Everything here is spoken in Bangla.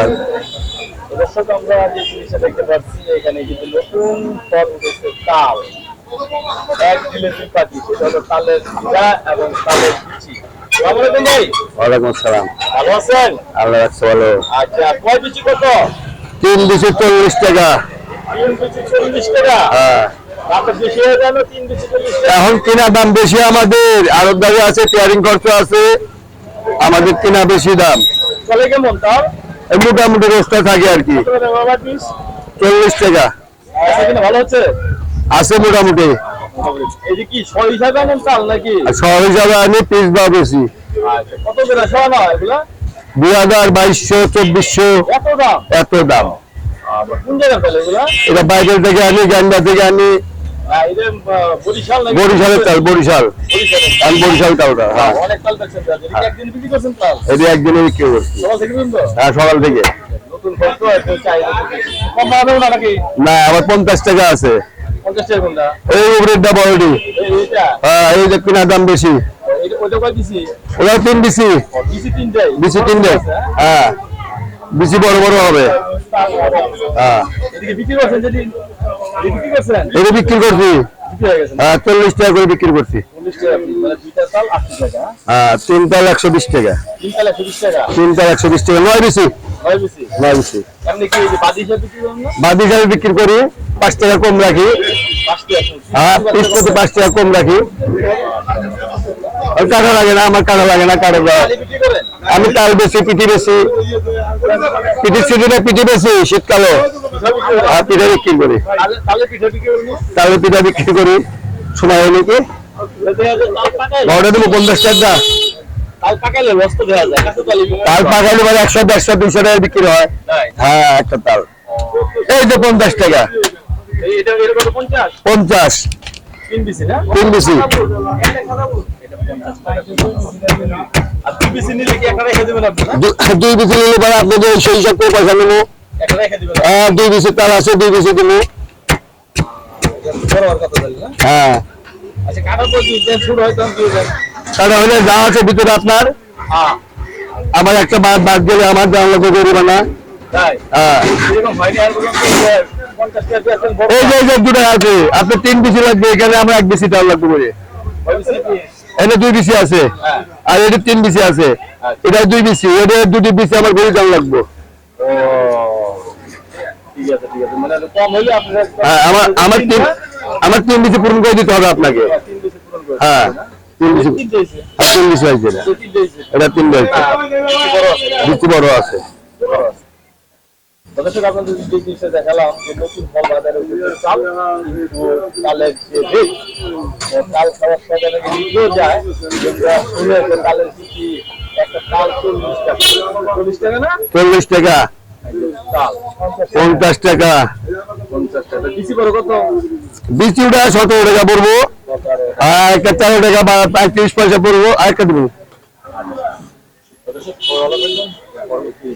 ধন্যবাদ। দর্শক আমরা যে জিনিসটা দেখতে পাচ্ছি এখানে কিন্তু নতুন ফল উঠেছে তাল। এক দিলে দুই পাখি সেটা হলো তালের এবং তালের বিচি ভাই। ওয়ালাইকুম আসসালাম। ভালো আছেন? আল্লাহ রাখছে ভালো। আচ্ছা কয় বিচি কত? তিন দুশো চল্লিশ টাকা। তিন বিচি চল্লিশ টাকা? হ্যাঁ। বিচি এখন কেনা দাম বেশি আমাদের। আরব দাবি আছে পেয়ারিং খরচ আছে। আমাদের কেনা বেশি দাম। চলে কেমন তাও মোটামুটি রোজটা থাকে আর কি। চল্লিশ টাকা। আচ্ছা ভালো হচ্ছে? আছে মোটামুটি। শহর হিসাবে পিস বা বেশি। আচ্ছা দুই হাজার বাইশশো চব্বিশশো। এত দাম? এগুলা? এটা বাইরের থেকে আনি গান্ডা থেকে আনি। হ্যাঁ? বরিশালের চাল বরিশাল আমি বরিশাল চালটা হ্যাঁ। এটা একদিন বিক্রি করছি? হ্যাঁ সকাল থেকে না আবার পঞ্চাশ টাকা আছে 50 টাকা কোনটা? এই উপরেরটা বড়টি এইটা? হ্যাঁ এই যে কিনা দাম বেশি তিন বিসি তিনটাই। বিসি হ্যাঁ? বিসি বড় বড় হবে। হ্যাঁ। এটা বিক্রি করছি। হয়ে চল্লিশ টাকা করে বিক্রি করছি। মানে হ্যাঁ তিন তাল একশো বিশ টাকা। তিন চাল একশো বিশ টাকা। তাল একশো বিশ টাকা। নয় বেশি। নয় কি বাদি হিসাবে বিক্রি করেন না? বাদ হিসাবে বিক্রি করি পাঁচ টাকা কম রাখি। হ্যাঁ পিস প্রতি পাঁচ টাকা কম রাখি। কাটা লাগে না আমার কাটা লাগে না কাটা দেওয়া করেন। আমি তাল বেশি পিঠি বেশি। পিঠি সিজনে পিঠি বেশি শীতকালে। আর পিঠা বিক্রি করি। তাহলে- পিঠা বিক্রি করি। সময় হলে কি? ঘরে দেবো পঞ্চাশ টাকা তাল পাকাইলে মানে একশো টাকা বিক্রি হয়। হ্যাঁ একটা তাল। এই যে পঞ্চাশ টাকা। পঞ্চাশ? তিন বিসি দুই নিলে পরে সেই পয়সা হ্যাঁ দুই বিসি তাল আছে, দুই হ্যাঁ। যা আছে ভিতরে আপনার। আমার একটা বাদ বাদ গেলে আমার জানলা গরিব না টাকা এই যে দুটো আছে, আপনার তিন বিসি লাগবে, এখানে আমার এক বিসি তাল লাগবে এটা দুই বিসি আছে। হ্যাঁ। আর এটা তিন বিসি আছে। এটা দুই বিসি। এটা দুটি বিসি আমার গরু লাগবে। আছে মানে হ্যাঁ আমার আমার তিন আমার তিন বিসি পূরণ করে দিতে হবে আপনাকে। হ্যাঁ তিন বিসি আর তিন বিসি এটা। হয়েছে। এটা তিন হ্যাঁ, বিসি বড় আছে। দর্শক আপনাদের যে জিনিসটা দেখালাম যে নতুন ফল বাজারে উঠেছে। চাল কিন্তু চালের যে রেট চাল খাওয়ার সাথে নাকি বিক্রিও যায় কি একটা তাল চল্লিশ টাকা। চল্লিশ টাকা না? চল্লিশ টাকা। চাল। পঞ্চাশ টাকা। পঞ্চাশ টাকা। কত? বিসি সতেরো টাকা পড়ব। আর একটা তেরো টাকা বা পঁয়ত্রিশ পয়সা পড়ব আর একটা দেবো। লাগবে পরবর্তী